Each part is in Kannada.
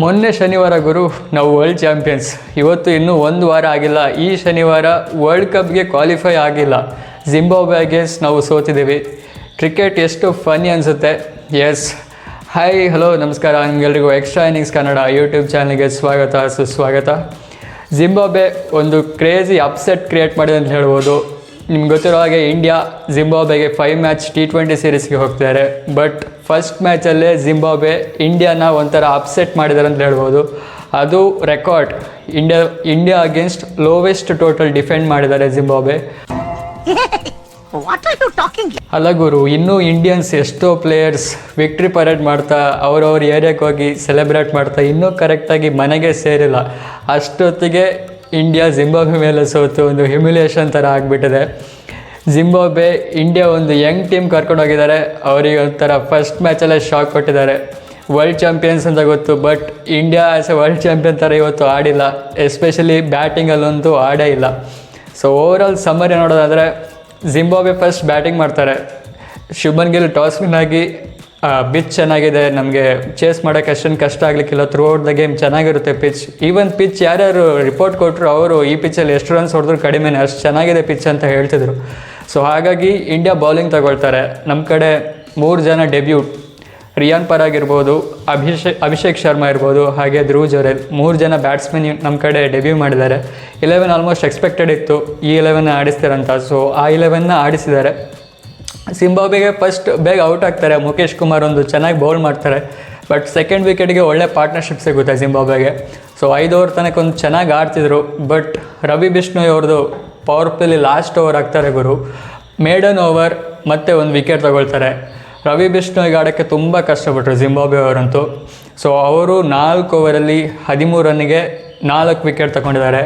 ಮೊನ್ನೆ ಶನಿವಾರ ಗುರು, ನಾವು ವರ್ಲ್ಡ್ ಚಾಂಪಿಯನ್ಸ್ ಇವತ್ತು ಇನ್ನೂ ಒಂದು ವಾರ ಆಗಿಲ್ಲ. ಈ ಶನಿವಾರ ವರ್ಲ್ಡ್ ಕಪ್ಗೆ ಕ್ವಾಲಿಫೈ ಆಗಿಲ್ಲ. ಜಿಂಬಾಬ್ವೆ ಅಗೇನ್ಸ್ಟ್ ನಾವು ಸೋತಿದ್ದೀವಿ. ಕ್ರಿಕೆಟ್ ಎಷ್ಟು ಫನಿ ಅನಿಸುತ್ತೆ? ಎಸ್ ಹಾಯ್ ಹಲೋ ನಮಸ್ಕಾರ. ಹಂಗೆಲ್ರಿಗೂ ಎಕ್ಸ್ಟ್ರಾ ಇನ್ನಿಂಗ್ಸ್ ಕನ್ನಡ ಯೂಟ್ಯೂಬ್ ಚಾನಲ್ಗೆ ಸ್ವಾಗತ, ಸುಸ್ವಾಗತ. ಜಿಂಬಾಬ್ವೆ ಒಂದು ಕ್ರೇಜಿ ಅಪ್ಸೆಟ್ ಕ್ರಿಯೇಟ್ ಮಾಡಿದೆ ಅಂತ ಹೇಳ್ಬೋದು. ನಿಮ್ಗೆ ಗೊತ್ತಿರೋ ಹಾಗೆ ಇಂಡಿಯಾ ಜಿಂಬಾಬೆಗೆ ಫೈವ್ ಮ್ಯಾಚ್ ಟಿ ಟ್ವೆಂಟಿ ಸೀರೀಸ್ಗೆ ಹೋಗ್ತಿದ್ದಾರೆ ಬಟ್ ಫಸ್ಟ್ ಮ್ಯಾಚಲ್ಲೇ ಜಿಂಬಾಬ್ವೆ ಇಂಡಿಯಾನ ಒಂಥರ ಅಪ್ಸೆಟ್ ಮಾಡಿದ್ದಾರೆ ಅಂತ ಹೇಳ್ಬೋದು. ಅದು record India India against lowest total defend ಮಾಡಿದ್ದಾರೆ ಜಿಂಬಾಬೆ? ಅಲ್ಲ ಗುರು ಇನ್ನೂ ಇಂಡಿಯನ್ಸ್ ಎಷ್ಟೋ ಪ್ಲೇಯರ್ಸ್ ವಿಕ್ಟ್ರಿ ಪರೇಡ್ ಮಾಡ್ತಾ ಅವ್ರವ್ರ ಏರಿಯಾಕ್ಕೆ ಹೋಗಿ ಸೆಲೆಬ್ರೇಟ್ ಮಾಡ್ತಾ ಇನ್ನೂ ಕರೆಕ್ಟಾಗಿ ಮನೆಗೆ ಸೇರಿಲ್ಲ. ಅಷ್ಟೊತ್ತಿಗೆ ಇಂಡಿಯಾ ಜಿಂಬಾಬ್ವೆ ಮೇಲೆ ಸೋತು ಒಂದು ಹ್ಯುಮಿಲಿಯೇಷನ್ ಥರ ಆಗಿಬಿಟ್ಟಿದೆ. ಜಿಂಬಾಬೆ ಇಂಡಿಯಾ ಒಂದು ಯಂಗ್ ಟೀಮ್ ಕರ್ಕೊಂಡು ಹೋಗಿದ್ದಾರೆ. ಅವರಿಗೆ ಒಂಥರ ಫಸ್ಟ್ ಮ್ಯಾಚಲ್ಲೇ ಶಾಕ್ ಕೊಟ್ಟಿದ್ದಾರೆ. ವರ್ಲ್ಡ್ ಚಾಂಪಿಯನ್ಸ್ ಅಂತ ಗೊತ್ತು but India as a world champion ಥರ ಇವತ್ತು ಆಡಿಲ್ಲ. ಎಸ್ಪೆಷಲಿ ಬ್ಯಾಟಿಂಗಲ್ಲಂತೂ ಆಡೇ ಇಲ್ಲ. ಸೊ ಓವರಾಲ್ ಸಮ್ಮರಿ ನೋಡೋದಾದರೆ ಜಿಂಬಾಬೆ ಫಸ್ಟ್ ಬ್ಯಾಟಿಂಗ್ ಮಾಡ್ತಾರೆ. ಶುಭನ್ ಗಿಲ್ ಟಾಸ್ ವಿನ್ ಆಗಿ ಪಿಚ್ ಚೆನ್ನಾಗಿದೆ, ನಮಗೆ ಚೇಸ್ ಮಾಡೋಕ್ಕೆ ಅಷ್ಟೊಂದು ಕಷ್ಟ ಆಗಲಿಕ್ಕಿಲ್ಲ. ಥ್ರೂ ಔಟ್ ದ ಗೇಮ್ ಚೆನ್ನಾಗಿರುತ್ತೆ ಪಿಚ್ ಈವನ್ ಪಿಚ್ ಯಾರ್ಯಾರು ರಿಪೋರ್ಟ್ ಕೊಟ್ಟರು ಅವರು ಈ ಪಿಚ್ಚಲ್ಲಿ ಎಷ್ಟು ರನ್ಸ್ ಹೊಡೆದ್ರು ಕಡಿಮೆನೇ, ಅಷ್ಟು ಚೆನ್ನಾಗಿದೆ ಪಿಚ್ ಅಂತ ಹೇಳ್ತಿದ್ರು. ಸೊ ಹಾಗಾಗಿ ಇಂಡಿಯಾ ಬೌಲಿಂಗ್ ತಗೊಳ್ತಾರೆ. ನಮ್ಮ ಕಡೆ ಮೂರು ಜನ ಡೆಬ್ಯೂಟ್ ರಿಯಾನ್ ಪರಾಗ್ ಆಗಿರ್ಬೋದು ಅಭಿಷೇಕ್ ಅಭಿಷೇಕ್ ಶರ್ಮಾ ಇರ್ಬೋದು, ಹಾಗೆ ಧ್ರುವ್ ಜೊರೆಲ್ ಮೂರು ಜನ ಬ್ಯಾಟ್ಸ್ಮನ್ ನಮ್ಮ ಕಡೆ ಡೆಬ್ಯೂ ಮಾಡಿದ್ದಾರೆ. ಇಲೆವೆನ್ ಆಲ್ಮೋಸ್ಟ್ ಎಕ್ಸ್ಪೆಕ್ಟೆಡ್ ಇತ್ತು. ಈ ಇಲೆವೆನ್ ಆಡಿಸ್ತಾರಂತ. ಸೊ ಆ ಇಲೆವೆನ್ನ ಆಡಿಸಿದ್ದಾರೆ. ಸಿಂಬಾಬ್ವೆಗೆ ಫಸ್ಟ್ ಬೇಗ ಔಟ್ ಆಗ್ತಾರೆ. ಮುಖೇಶ್ ಕುಮಾರ್ ಒಂದು ಚೆನ್ನಾಗಿ ಬೌಲ್ ಮಾಡ್ತಾರೆ. ಬಟ್ ಸೆಕೆಂಡ್ ವಿಕೆಟ್ಗೆ ಒಳ್ಳೆ ಪಾರ್ಟ್ನರ್ಶಿಪ್ ಸಿಗುತ್ತೆ ಜಿಂಬಾಬ್ವೆಗೆ ಸೊ ಐದು ಓವರ್ ತನಕ ಒಂದು ಚೆನ್ನಾಗಿ ಆಡ್ತಿದ್ರು. ಬಟ್ ರವಿ ಬಿಷ್ಣು ಅವ್ರದ್ದು ಪವರ್ ಪ್ಲೇಲಿ ಲಾಸ್ಟ್ ಓವರ್ ಆಗ್ತಾರೆ ಗುರು. ಮೇಡನ್ ಓವರ್ ಮತ್ತೆ ಒಂದು ವಿಕೆಟ್ ತಗೊಳ್ತಾರೆ. ರವಿ ಬಿಷ್ಣೋಯ್ಗೆ ಆಡೋಕ್ಕೆ ತುಂಬ ಕಷ್ಟಪಟ್ಟರು ಜಿಂಬಾಬ್ವೆ ಅವರಂತೂ. ಸೊ ಅವರು ನಾಲ್ಕು ಓವರಲ್ಲಿ ಹದಿಮೂರು ರನ್ನಿಗೆ ನಾಲ್ಕು ವಿಕೆಟ್ ತಗೊಂಡಿದ್ದಾರೆ.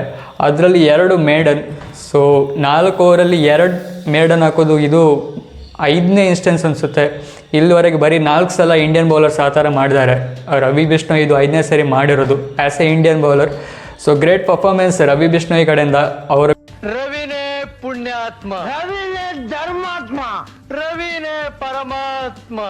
ಅದರಲ್ಲಿ ಎರಡು ಮೇಡನ್ ಸೊ ನಾಲ್ಕು ಓವರಲ್ಲಿ ಎರಡು ಮೇಡನ್ ಹಾಕೋದು ಇದು ಐದನೇ ಇನ್ಸ್ಟೆನ್ಸ್ ಅನಿಸುತ್ತೆ. ಇಲ್ಲಿವರೆಗೆ ಬರೀ ನಾಲ್ಕು ಸಲ ಇಂಡಿಯನ್ ಬೌಲರ್ಸ್ ಆ ಥರ ಮಾಡಿದ್ದಾರೆ. ರವಿ ಬಿಷ್ಣೋಯ್ ಇದು ಐದನೇ ಸರಿ ಮಾಡಿರೋದು. As a Indian bowler so great performance Ravi Bishnoi ಕಡೆಯಿಂದ. ಅವರು ರವಿನೇ ಪುಣ್ಯಾತ್ಮ. ರವಿನೇ ಧರ್ಮಾತ್ಮ. ರವಿನೇ ಪರಮಾತ್ಮ.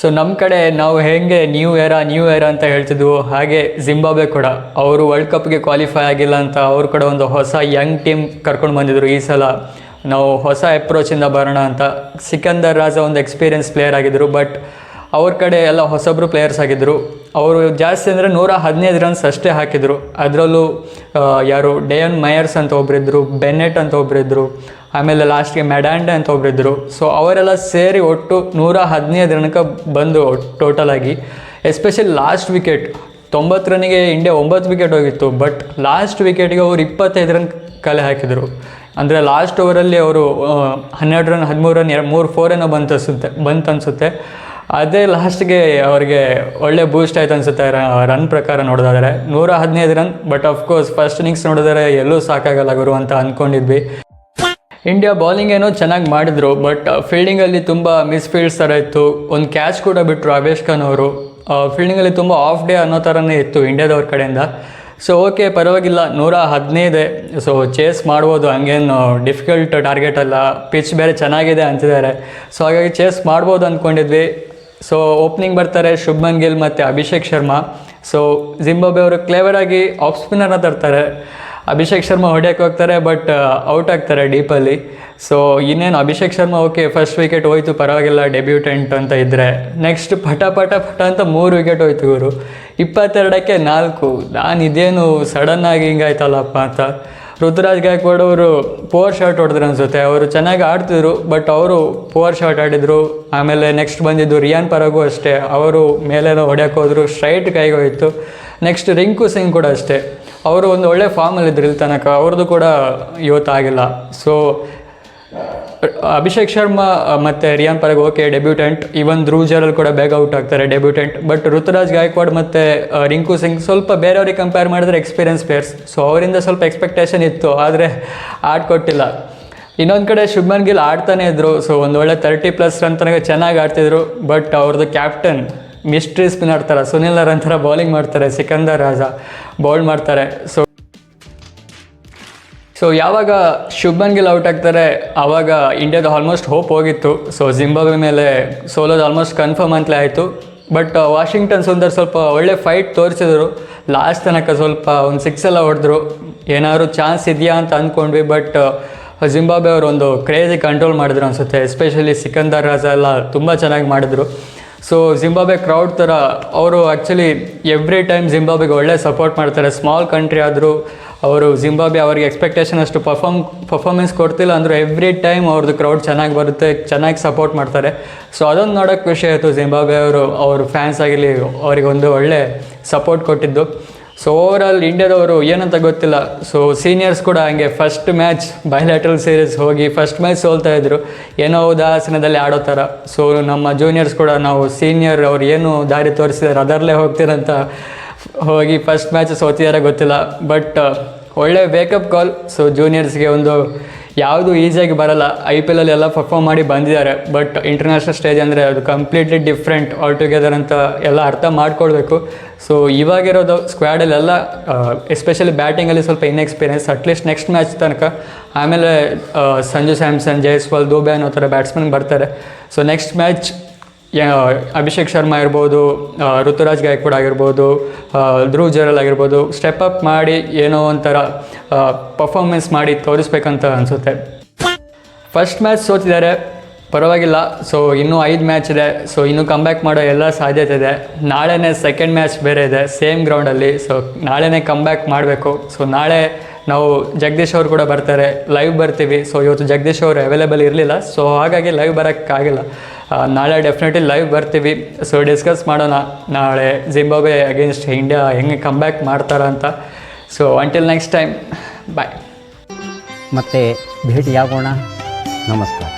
ಸೊ ನಮ್ಮ ಕಡೆ ನಾವು ಹೇಗೆ ನ್ಯೂ ಇಯರ ನ್ಯೂ ಇಯರ್ ಅಂತ ಹೇಳ್ತಿದ್ವು ಹಾಗೆ ಜಿಂಬಾಬ್ವೆ ಕೂಡ. ಅವರು ವರ್ಲ್ಡ್ ಕಪ್ಗೆ ಕ್ವಾಲಿಫೈ ಆಗಿಲ್ಲ ಅಂತ ಅವ್ರ ಕೂಡ ಒಂದು ಹೊಸ ಯಂಗ್ ಟೀಮ್ ಕರ್ಕೊಂಡು ಬಂದಿದ್ರು ಈ ಸಲ. ನಾವು ಹೊಸ ಅಪ್ರೋಚಿಂದ ಬರೋಣ ಅಂತ. ಸಿಕಂದರ್ ರಾಜ ಒಂದು ಎಕ್ಸ್ಪೀರಿಯನ್ಸ್ ಪ್ಲೇಯರ್ ಆಗಿದ್ದರು ಬಟ್ ಅವ್ರ ಕಡೆ ಎಲ್ಲ ಹೊಸಬ್ರು ಪ್ಲೇಯರ್ಸ್ ಆಗಿದ್ದರು ಅವರು ಜಾಸ್ತಿ ಅಂದರೆ ನೂರ ಹದಿನೈದು ರನ್ಸ್ ಅಷ್ಟೇ ಹಾಕಿದರು. ಅದರಲ್ಲೂ ಯಾರು ಡೇಯನ್ ಮಯರ್ಸ್ ಅಂತ ಒಬ್ಬರಿದ್ದರು ಬೆನ್ನೆಟ್ ಅಂತ ಒಬ್ಬರಿದ್ದರು ಆಮೇಲೆ ಲಾಸ್ಟ್ಗೆ ಮೆಡಾಂಡೆ ಅಂತ ಒಬ್ಬರಿದ್ದರು ಸೊ ಅವರೆಲ್ಲ ಸೇರಿ ಒಟ್ಟು ನೂರ ಹದಿನೈದು ರನ್ಕ ಬಂದು ಆಗಿ ಎಸ್ಪೆಷಲಿ ಲಾಸ್ಟ್ ವಿಕೆಟ್ ತೊಂಬತ್ತು ರನ್ನಿಗೆ ಇಂಡಿಯಾ ಒಂಬತ್ತು ವಿಕೆಟ್ ಹೋಗಿತ್ತು ಬಟ್ ಲಾಸ್ಟ್ ವಿಕೆಟ್ಗೆ ಅವರು ಇಪ್ಪತ್ತೈದು ರನ್ ಕಲೆ ಹಾಕಿದರು. ಅಂದರೆ ಲಾಸ್ಟ್ ಓವರಲ್ಲಿ ಅವರು ಹನ್ನೆರಡು ರನ್ ಹದಿಮೂರು ರನ್ ಎರಡು, ಮೂರು ಫೋರ್ ಏನೋ ಬಂತು ಅನಿಸುತ್ತೆ ಬಂತು ಅನಿಸುತ್ತೆ ಅದೇ ಲಾಸ್ಟ್ಗೆ ಅವ್ರಿಗೆ ಒಳ್ಳೆ ಬೂಸ್ಟ್ ಆಯ್ತು ಅನಿಸುತ್ತೆ ರನ್ ಪ್ರಕಾರ ನೋಡೋದಾದರೆ. ನೂರ ಹದಿನೈದು run but of course first innings ನೋಡಿದರೆ ಎಲ್ಲೂ ಸಾಕಾಗಲ್ಲ ಗುರು ಅಂತ ಅಂದ್ಕೊಂಡಿದ್ವಿ ಇಂಡಿಯಾ ಬೌಲಿಂಗ್ ಏನೋ ಚೆನ್ನಾಗಿ ಮಾಡಿದ್ರು ಬಟ್ ಫೀಲ್ಡಿಂಗಲ್ಲಿ ತುಂಬ ಮಿಸ್ಫೀಲ್ಡ್ಸ್ ಥರ ಇತ್ತು. ಒಂದು ಕ್ಯಾಚ್ ಕೂಡ ಬಿಟ್ಟರು ಅವೇಶ್ ಖಾನ್ ಅವರು ಫೀಲ್ಡಿಂಗಲ್ಲಿ ತುಂಬ ಆಫ್ ಡೇ ಅನ್ನೋ ಥರನೇ ಇತ್ತು ಇಂಡಿಯಾದವ್ರ ಕಡೆಯಿಂದ. ಸೊ ಓಕೆ ಪರವಾಗಿಲ್ಲ. ನೂರ ಹದಿನೈದೇ. ಸೊ ಚೇಸ್ ಮಾಡ್ಬೋದು. ಹಂಗೇನು ಡಿಫಿಕಲ್ಟ್ ಟಾರ್ಗೆಟ್ ಅಲ್ಲ. ಪಿಚ್ ಬೇರೆ ಚೆನ್ನಾಗಿದೆ ಅಂತಿದ್ದಾರೆ. ಸೊ ಹಾಗಾಗಿ ಚೇಸ್ ಮಾಡ್ಬೋದು ಅಂದ್ಕೊಂಡಿದ್ವಿ ಸೊ ಓಪನಿಂಗ್ ಬರ್ತಾರೆ ಶುಭ್ಮನ್ ಗಿಲ್ ಮತ್ತು ಅಭಿಷೇಕ್ ಶರ್ಮಾ. ಸೊ ಜಿಂಬಾಬೆ ಅವರು ಕ್ಲೇವರಾಗಿ ಆಫ್ ಸ್ಪಿನ್ನರ್ನ ತರ್ತಾರೆ. ಅಭಿಷೇಕ್ ಶರ್ಮಾ ಹೊಡ್ಯಕ್ಕೆ ಹೋಗ್ತಾರೆ ಬಟ್ ಔಟ್ ಆಗ್ತಾರೆ ಡೀಪಲ್ಲಿ ಸೊ ಇನ್ನೇನು, Abhishek Sharma okay first wicket ಹೋಯ್ತು, ಪರವಾಗಿಲ್ಲ ಡೆಬ್ಯೂಟೆಂಟ್ ಅಂತ ಇದ್ದರೆ ನೆಕ್ಸ್ಟ್ ಪಟ ಪಟ ಪಟ ಅಂತ ಮೂರು ವಿಕೆಟ್ ಹೋಯ್ತು ಇವರು. ಇಪ್ಪತ್ತೆರಡಕ್ಕೆ ನಾಲ್ಕು. ನಾನು ಇದೇನು ಸಡನ್ನಾಗಿ ಹಿಂಗಾಯ್ತಲ್ಲಪ್ಪ ಅಂತ. ಋತುರಾಜ್ ಗಾಯಕ್ವಾಡ್ ಅವರು ಪೋರ್ ಶಾಟ್ ಹೊಡೆದ್ರು ಅನಿಸುತ್ತೆ. ಅವರು ಚೆನ್ನಾಗಿ ಆಡ್ತಿದ್ರು ಬಟ್ ಅವರು ಪೋರ್ ಶಾಟ್ ಆಡಿದರು. ಆಮೇಲೆ ನೆಕ್ಸ್ಟ್ ಬಂದಿದ್ದು ರಿಯಾನ್ ಪರಗೂ ಅಷ್ಟೇ. ಅವರು ಮೇಲೆಲ್ಲ ಹೊಡ್ಯಕ್ಕೆ ಹೋದ್ರು ಸ್ಟ್ರೈಟ್ ಕೈಗೆ ಹೋಯಿತು. ನೆಕ್ಸ್ಟ್ ರಿಂಕು ಸಿಂಗ್ ಕೂಡ ಅಷ್ಟೇ. ಅವರು ಒಂದು ಒಳ್ಳೆ ಫಾರ್ಮಲ್ಲಿದ್ದರು ಇಲ್ಲಿ ತನಕ. ಅವ್ರದ್ದು ಕೂಡ ಇವತ್ತು ಆಗಿಲ್ಲ. ಸೊ ಅಭಿಷೇಕ್ ಶರ್ಮಾ ಮತ್ತು Riyan Parag okay debutant even Dhruv ಕೂಡ ಬೇಗ ಔಟ್ ಆಗ್ತಾರೆ ಡೆಬ್ಯೂಟೆಂಟ್ ಬಟ್ ಋತುರಾಜ್ ಗಾಯಕ್ವಾಡ್ ಮತ್ತು ರಿಂಕು ಸಿಂಗ್ ಸ್ವಲ್ಪ ಬೇರೆಯವ್ರಿಗೆ ಕಂಪೇರ್ ಮಾಡಿದ್ರೆ ಎಕ್ಸ್ಪೀರಿಯನ್ಸ್ ಪ್ಲೇಯರ್ಸ್ ಸೊ ಅವರಿಂದ ಸ್ವಲ್ಪ ಎಕ್ಸ್ಪೆಕ್ಟೇಷನ್ ಇತ್ತು, ಆದರೆ ಆಡ್ಕೊಟ್ಟಿಲ್ಲ ಇನ್ನೊಂದು ಕಡೆ ಶುಭ್ಮನ್ ಗಿಲ್ ಆಡ್ತಾನೆ ಇದ್ರು. ಸೊ ಒಂದು ಒಳ್ಳೆ ತರ್ಟಿ ಪ್ಲಸ್ ರನ್ ತನಕ ಚೆನ್ನಾಗಿ ಆಡ್ತಿದ್ರು. ಬಟ್ ಅವ್ರದ್ದು ಕ್ಯಾಪ್ಟನ್ ಮಿಸ್ಟ್ರಿ ಸ್ಪಿನ್ ಆಡ್ತಾರೆ. ಸುನಿಲ್ ನಾರಾಯಣ್ ಥರ ಬೌಲಿಂಗ್ ಮಾಡ್ತಾರೆ, ಸಿಕಂದರ್ ರಾಜ. ಬೌಲ್ ಮಾಡ್ತಾರೆ. ಸೊ ಸೊ ಯಾವಾಗ ಶುಭನ್ ಗಿಲ್ ಔಟ್ ಆಗ್ತಾರೆ ಆವಾಗ ಇಂಡಿಯಾದ ಆಲ್ಮೋಸ್ಟ್ ಹೋಪ್ ಹೋಗಿತ್ತು. ಸೊ ಜಿಂಬಾಬ್ವೆ ಮೇಲೆ ಸೋಲೋದು ಆಲ್ಮೋಸ್ಟ್ ಕನ್ಫರ್ಮ್ ಅಂತಲೇ ಆಯಿತು. ಬಟ್ ವಾಷಿಂಗ್ಟನ್ ಸುಂದರ್ ಸ್ವಲ್ಪ ಒಳ್ಳೆ ಫೈಟ್ ತೋರಿಸಿದ್ರು. ಲಾಸ್ಟ್ ತನಕ ಸ್ವಲ್ಪ ಒಂದು ಸಿಕ್ಸ್ ಎಲ್ಲ ಹೊಡೆದ್ರು. ಏನಾದ್ರು ಚಾನ್ಸ್ ಇದೆಯಾ ಅಂತ ಅಂದ್ಕೊಂಡ್ವಿ ಬಟ್ ಜಿಂಬಾಬೆ ಅವರು ಒಂದು ಕ್ರೇಜಿ ಕಂಟ್ರೋಲ್ ಮಾಡಿದ್ರು ಅನಿಸುತ್ತೆ. ಎಸ್ಪೆಷಲಿ ಸಿಕಂದರ್ ರಾಜ ಎಲ್ಲ ತುಂಬ ಚೆನ್ನಾಗಿ ಮಾಡಿದ್ರು. ಸೊ ಜಿಂಬಾಬೆ ಕ್ರೌಡ್ ಥರ ಅವರು ಆ್ಯಕ್ಚುಲಿ ಎವ್ರಿ ಟೈಮ್ ಜಿಂಬಾಬೆಗೆ ಒಳ್ಳೆ ಸಪೋರ್ಟ್ ಮಾಡ್ತಾರೆ. ಸ್ಮಾಲ್ ಕಂಟ್ರಿ ಆದರೂ ಅವರು ಜಿಂಬಾಬೆ ಅವ್ರಿಗೆ ಎಕ್ಸ್ಪೆಕ್ಟೇಷನ್ ಅಷ್ಟು ಪರ್ಫಾರ್ಮ್ ಪರ್ಫಾರ್ಮೆನ್ಸ್ ಕೊಡ್ತಿಲ್ಲ ಅಂದರೆ ಎವ್ರಿ ಟೈಮ್ ಅವ್ರದ್ದು ಕ್ರೌಡ್ ಚೆನ್ನಾಗಿ ಬರುತ್ತೆ, ಚೆನ್ನಾಗಿ ಸಪೋರ್ಟ್ ಮಾಡ್ತಾರೆ. ಸೊ ಅದೊಂದು ನೋಡೋಕ್ಕೆ ಖುಷಿ ಆಯಿತು ಜಿಂಬಾಬೆ ಅವರು, ಅವ್ರ ಫ್ಯಾನ್ಸ್ ಆಗಿರಲಿ ಅವರಿಗೊಂದು ಒಳ್ಳೆ ಸಪೋರ್ಟ್ ಕೊಟ್ಟಿದ್ದು. ಸೊ ಓವರಾಲ್ ಇಂಡಿಯಾದವರು ಏನಂತ ಗೊತ್ತಿಲ್ಲ. ಸೊ ಸೀನಿಯರ್ಸ್ ಕೂಡ ಹಂಗೆ ಫಸ್ಟ್ ಮ್ಯಾಚ್ ಬಯಲಾಟ್ರಲ್ ಸೀರೀಸ್ ಹೋಗಿ ಫಸ್ಟ್ ಮ್ಯಾಚ್ ಸೋಲ್ತಾ ಇದ್ರು. ಏನೋ ಉದಾಹರಣದಲ್ಲಿ ಆಡೋ ಥರ. ಸೊ ನಮ್ಮ ಜೂನಿಯರ್ಸ್ ಕೂಡ ನಾವು ಸೀನಿಯರ್ ಅವ್ರು ಏನು ದಾರಿ ತೋರಿಸಿದಾರೆ ಅದರಲ್ಲೇ ಹೋಗ್ತೀರಂತ ಹೋಗಿ ಫಸ್ಟ್ ಮ್ಯಾಚ್ ಸೋತಿದಾರೆ ಗೊತ್ತಿಲ್ಲ. ಬಟ್ ಒಳ್ಳೆ ವೇಕಪ್ ಕಾಲ್ ಸೊ ಜೂನಿಯರ್ಸ್ಗೆ ಒಂದು ಯಾವುದು ಈಸಿಯಾಗಿ ಬರಲ್ಲ. ಐ ಪಿ ಎಲ್ಲೆಲ್ಲ ಎಲ್ಲ ಪರ್ಫಾರ್ಮ್ ಮಾಡಿ ಬಂದಿದ್ದಾರೆ. ಬಟ್ ಇಂಟರ್ನ್ಯಾಷನಲ್ ಸ್ಟೇಜ್ ಅಂದರೆ ಅದು ಕಂಪ್ಲೀಟ್ಲಿ ಡಿಫ್ರೆಂಟ್ ಆಲ್ ಟುಗೆದರ್ ಅಂತ ಎಲ್ಲ ಅರ್ಥ ಮಾಡ್ಕೊಳ್ಬೇಕು. ಸೊ ಇವಾಗಿರೋದು ಸ್ಕ್ವಾಡಲ್ಲೆಲ್ಲ ಎಸ್ಪೆಷಲಿ ಬ್ಯಾಟಿಂಗಲ್ಲಿ ಸ್ವಲ್ಪ ಇನ್ಎಕ್ಸ್ಪೀರಿಯನ್ಸ್ ಅಟ್ಲೀಸ್ಟ್ ನೆಕ್ಸ್ಟ್ ಮ್ಯಾಚ್ ತನಕ. ಆಮೇಲೆ ಸಂಜು ಸ್ಯಾಮ್ಸನ್ ಜಯಸ್ವಾಲ್ ದೂಬೆ ಅನ್ನೋ ಥರ ಬ್ಯಾಟ್ಸ್ಮನ್ ಬರ್ತಾರೆ. So next match Abhishek Sharma ಇರ್ಬೋದು ಋತುರಾಜ್ ಗಾಯಕ್ವಾಡ್ ಆಗಿರ್ಬೋದು ಧ್ರುವ್ ಜರಲ್ ಆಗಿರ್ಬೋದು ಸ್ಟೆಪ್ ಅಪ್ ಮಾಡಿ ಏನೋ ಒಂಥರ ಪರ್ಫಾರ್ಮೆನ್ಸ್ ಮಾಡಿ ತೋರಿಸ್ಬೇಕಂತ ಅನಿಸುತ್ತೆ. ಫಸ್ಟ್ ಮ್ಯಾಚ್ ಸೋತಿದ್ದಾರೆ, ಪರವಾಗಿಲ್ಲ. ಸೊ ಇನ್ನೂ ಐದು ಮ್ಯಾಚ್ ಇದೆ. ಸೊ ಇನ್ನೂ ಕಮ್ಬ್ಯಾಕ್ ಮಾಡೋ ಎಲ್ಲ ಸಾಧ್ಯತೆ ಇದೆ. ನಾಳೆನೇ ಸೆಕೆಂಡ್ ಮ್ಯಾಚ್ ಬೇರೆ ಇದೆ ಸೇಮ್ ಗ್ರೌಂಡಲ್ಲಿ ಸೊ ನಾಳೆನೇ ಕಮ್ಬ್ಯಾಕ್ ಮಾಡಬೇಕು. ಸೊ ನಾಳೆ ನಾವು ಜಗದೀಶ್ ಅವರು ಕೂಡ ಬರ್ತಾರೆ. ಲೈವ್ ಬರ್ತೀವಿ. ಸೊ ಇವತ್ತು ಜಗದೀಶ್ ಅವರು ಅವೈಲೇಬಲ್ ಇರಲಿಲ್ಲ. ಸೊ ಹಾಗಾಗಿ ಲೈವ್ ಬರೋಕ್ಕಾಗಿಲ್ಲ. ನಾಳೆ ಡೆಫಿನೆಟ್ಲಿ ಲೈವ್ ಬರ್ತೀವಿ. ಸೊ ಡಿಸ್ಕಸ್ ಮಾಡೋಣ. ನಾಳೆ ಜಿಂಬಾಬೆ ಅಗೇನ್ಸ್ಟ್ ಇಂಡಿಯಾ ಹೆಂಗೆ ಕಮ್ಬ್ಯಾಕ್ ಮಾಡ್ತಾರ ಅಂತ. So until next time bye ಮತ್ತೆ ಭೇಟಿಯಾಗೋಣ. ನಮಸ್ಕಾರ.